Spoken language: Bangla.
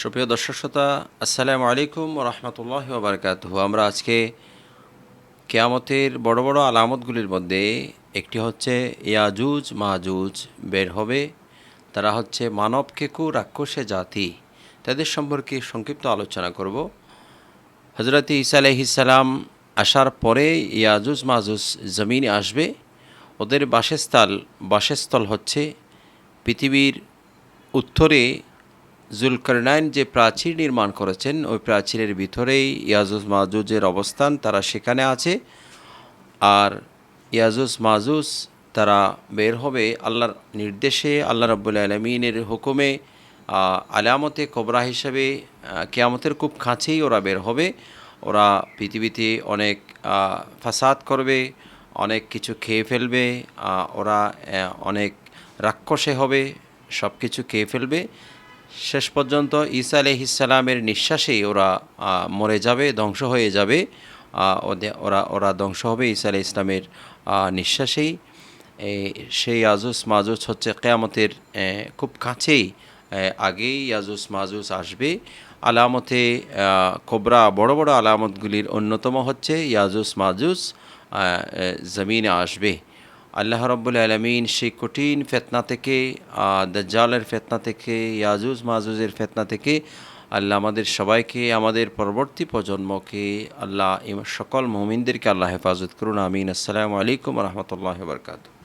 সুপ্রিয় দর্শক শ্রোতা, আসসালামু আলাইকুম রহমতুল্লাহ বারকাত আমরা আজকে কেয়ামতের বড় বড় আলামতগুলির মধ্যে একটি হচ্ছে ইয়াজুজ মাহাজুজ বের হবে। তারা হচ্ছে মানব কেকু রাক্ষসে জাতি। তাদের সম্পর্কে সংক্ষিপ্ত আলোচনা করব। হজরত ইসা আলহিসাল্লাম আসার পরে ইয়াজুজ মাহুজ জমিনে আসবে। ওদের বাসস্থল বাসস্থল হচ্ছে পৃথিবীর উত্তরে জুলকারনাইন যে প্রাচীর নির্মাণ করেছেন, ওই প্রাচীরের ভিতরেই ইয়াজুজ মাজুজের অবস্থান তারা সেখানে আছে। আর ইয়াজুজ মাজুজ তারা বের হবে আল্লাহর নির্দেশে, আল্লাহ রব্বুল আলমিনের হুকুমে আলামতে কোবরা হিসেবে কেয়ামতের খুব কাছেই ওরা বের হবে। ওরা পৃথিবীতে অনেক ফাসাদ করবে, অনেক কিছু খেয়ে ফেলবে ওরা অনেক রাক্ষসে হবে সব কিছু খেয়ে ফেলবে। শেষ পর্যন্ত ঈসা আলহিসাল্লামের নিঃশ্বাসেই ওরা মরে যাবে, ধ্বংস হয়ে যাবে। ওরা ওরা ধ্বংস হবে ঈসা আলাহ ইসলামের নিঃশ্বাসেই। সেই আজুস মাজুস হচ্ছে কেয়ামতের খুব কাছেই আগেই ইয়াজুস মাজুস আসবে। আলামতে কোবরা বড় বড় আলামতগুলির অন্যতম হচ্ছে ইয়াজুস মাজুস জমিনে আসবে। আল্লাহ রব্বুল আলমিন সেই কঠিন ফেতনা থেকে দজ্জালের ফেতনা থেকে, ইয়াজুজ মাজুজের ফেতনা থেকে আল্লাহ আমাদের সবাইকে, আমাদের পরবর্তী প্রজন্মকে আল্লাহ সকল মুমিনদেরকে আল্লাহ হেফাজত করুন, আমিন। আসসালামু আলাইকুম রহমতুল্লাহ বরকাতু